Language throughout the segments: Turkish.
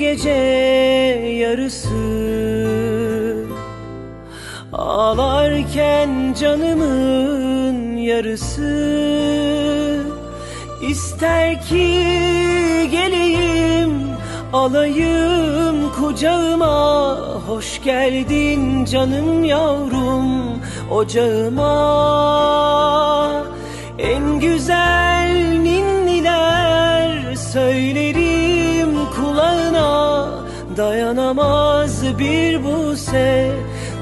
gece yarısı. Ağlarken canımın yarısı. İster ki geleyim alayım kucağıma. Hoş geldin canım yavrum ocağıma. En güzel Dayanamaz bir buse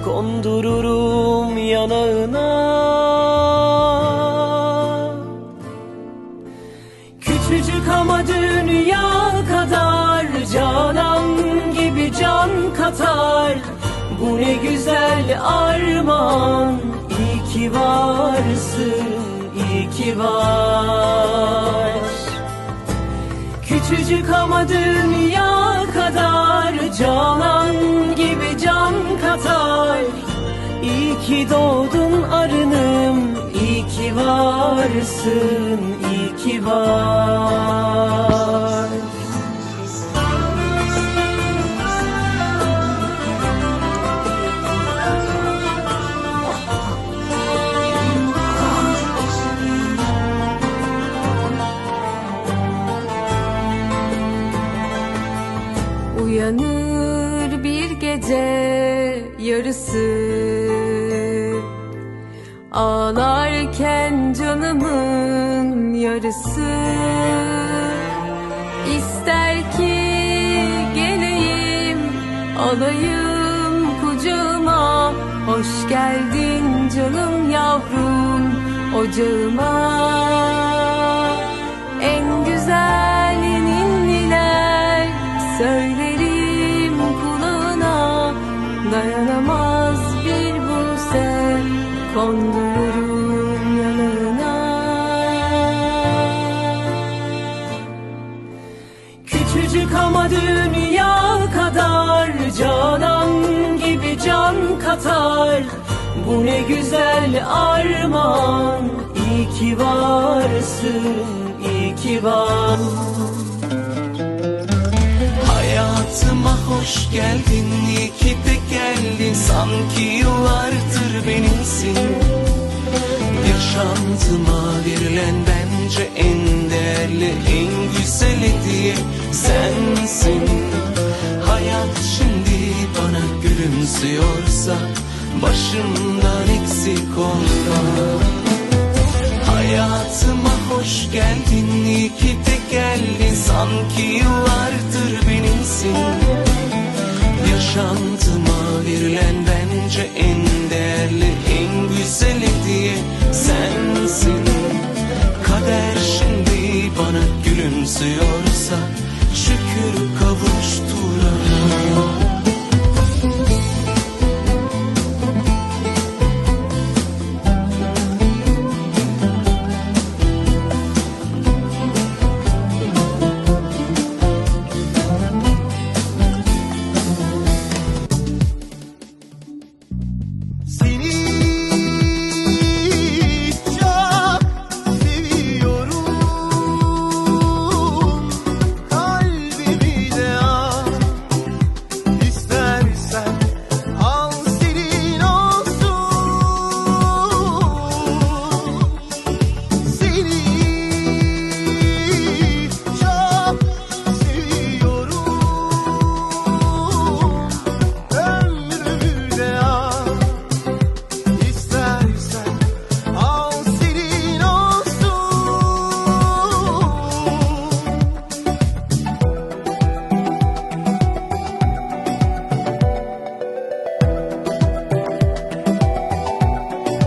kondururum yanağına. Küçücük ama dünya kadar Canan gibi can katar. Bu ne güzel armağan İyi ki varsın, iyi ki var. Küçücük ama dünya katar İyi ki doğdun arınım İyi ki varsın iyi ki var. Uyanır gece yarısı. Ağlarken canımın yarısı. İster ki geleyim alayım kucağıma. Hoş geldin canım yavrum ocağıma. En güzel ninniler söylerim Küçücük ama dünya kadar Canan gibi can katar. Bu ne güzel armağan. İyi ki varsın, iyi ki var Hayatıma hoş geldin, iyi ki de geldin. Sanki yıllardır benimsin. Yaşantıma verilen bence en değerli, en güzel hediye sensin. Hayat şimdi bana gülümsüyorsa Başımdan eksik olma Hayatıma hoş geldin, iyi ki de geldin. Sanki yıllardır verilen bence en değerli, en güzel hediye sensin. Kader şimdi bana kavuştum